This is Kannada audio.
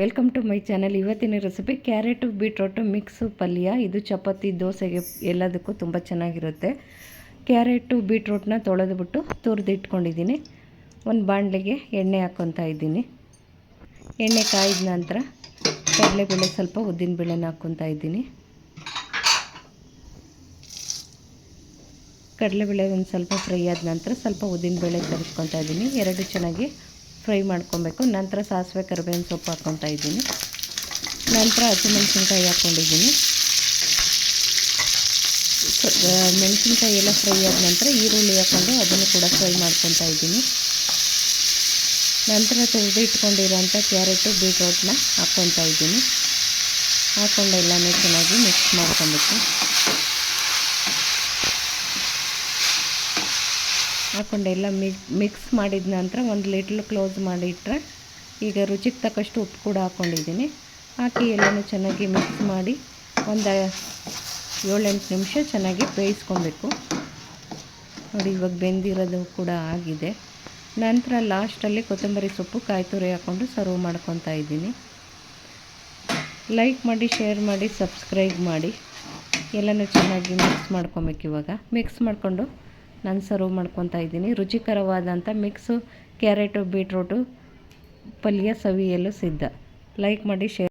ವೆಲ್ಕಮ್ ಟು ಮೈ ಚಾನಲ್ ಇವತ್ತಿನ ರೆಸಿಪಿ ಕ್ಯಾರೆಟು ಬೀಟ್ರೋಟು ಮಿಕ್ಸು ಪಲ್ಯ. ಇದು ಚಪಾತಿ, ದೋಸೆಗೆ ಎಲ್ಲದಕ್ಕೂ ತುಂಬ ಚೆನ್ನಾಗಿರುತ್ತೆ. ಕ್ಯಾರೆಟು ಬೀಟ್ರೋಟ್ನ ತೊಳೆದುಬಿಟ್ಟು ತುರಿದು ಇಟ್ಕೊಂಡಿದ್ದೀನಿ ಒಂದು ಬಾಣಲೆಗೆ ಎಣ್ಣೆ ಹಾಕ್ಕೊತಾ ಇದ್ದೀನಿ. ಎಣ್ಣೆ ಕಾಯಿದ ನಂತರ ಕಡಲೆಬೇಳೆ ಸ್ವಲ್ಪ ಉದ್ದಿನ ಬೇಳೆನ ಹಾಕ್ಕೊತಾ ಇದ್ದೀನಿ. ಕಡಲೆಬೇಳೆ ಒಂದು ಸ್ವಲ್ಪ ಫ್ರೈ ಆದ ನಂತರ ಸ್ವಲ್ಪ ಉದ್ದಿನಬೇಳೆ ತರಿಸ್ಕೊತಾ ಇದ್ದೀನಿ. ಎರಡು ಚೆನ್ನಾಗಿ ಫ್ರೈ ಮಾಡ್ಕೊಬೇಕು. ನಂತರ ಸಾಸಿವೆ ಕರಿಬೇವಿನ ಸೊಪ್ಪು ಹಾಕ್ಕೊತಾ ಇದ್ದೀನಿ. ನಂತರ ಹಸಿಮೆಣಸಿನ್ಕಾಯಿ ಹಾಕ್ಕೊಂಡಿದ್ದೀನಿ. ಮೆಣಸಿನ್ಕಾಯಿ ಎಲ್ಲ ಫ್ರೈ ಆದ ನಂತರ ಈರುಳ್ಳಿ ಹಾಕ್ಕೊಂಡು ಅದನ್ನು ಕೂಡ ಫ್ರೈ ಮಾಡ್ಕೊತಾ ಇದ್ದೀನಿ. ನಂತರ ತೆಗೆದು ಇಟ್ಕೊಂಡಿರೋಂಥ ಕ್ಯಾರೆಟು ಬೀಟ್ರೋಟ್ನ ಹಾಕ್ಕೊತಾ ಇದ್ದೀನಿ. ಹಾಕ್ಕೊಂಡು ಎಲ್ಲನೂ ಚೆನ್ನಾಗಿ ಮಿಕ್ಸ್ ಮಾಡ್ಕೊಬೇಕು. ಹಾಕ್ಕೊಂಡು ಎಲ್ಲ ಮಿಕ್ಸ್ ಮಾಡಿದ ನಂತರ ಒಂದು ಲಿಟ್ಲ್ ಕ್ಲೋಸ್ ಮಾಡಿಟ್ರೆ ಈಗ ರುಚಿಗೆ ತಕ್ಕಷ್ಟು ಉಪ್ಪು ಕೂಡ ಹಾಕ್ಕೊಂಡಿದ್ದೀನಿ ಹಾಕಿ ಎಲ್ಲನೂ ಚೆನ್ನಾಗಿ ಮಿಕ್ಸ್ ಮಾಡಿ ಒಂದು ಏಳೆಂಟು ನಿಮಿಷ ಚೆನ್ನಾಗಿ ಬೇಯಿಸ್ಕೊಬೇಕು. ನೋಡಿ, ಇವಾಗ ಬೆಂದಿರೋದು ಕೂಡ ಆಗಿದೆ. ನಂತರ ಲಾಸ್ಟಲ್ಲಿ ಕೊತ್ತಂಬರಿ ಸೊಪ್ಪು ಕಾಯಿ ತುರಿ ಹಾಕ್ಕೊಂಡು ಸರ್ವ್ ಮಾಡ್ಕೊತಾ ಇದ್ದೀನಿ. ಲೈಕ್ ಮಾಡಿ, ಶೇರ್ ಮಾಡಿ, ಸಬ್ಸ್ಕ್ರೈಬ್ ಮಾಡಿ. ಎಲ್ಲನೂ ಚೆನ್ನಾಗಿ ಮಿಕ್ಸ್ ಮಾಡ್ಕೊಬೇಕು ಇವಾಗ. ಮಿಕ್ಸ್ ಮಾಡಿಕೊಂಡು ನಾನು ಸರ್ವ್ ಮಾಡ್ಕೊತಾ ಇದ್ದೀನಿ. ರುಚಿಕರವಾದಂಥ ಮಿಕ್ಸು ಕ್ಯಾರೆಟು ಬೀಟ್ರೋಟು ಪಲ್ಯ ಸವಿಯಲು ಸಿದ್ಧ. ಲೈಕ್ ಮಾಡಿ ಶೇರ್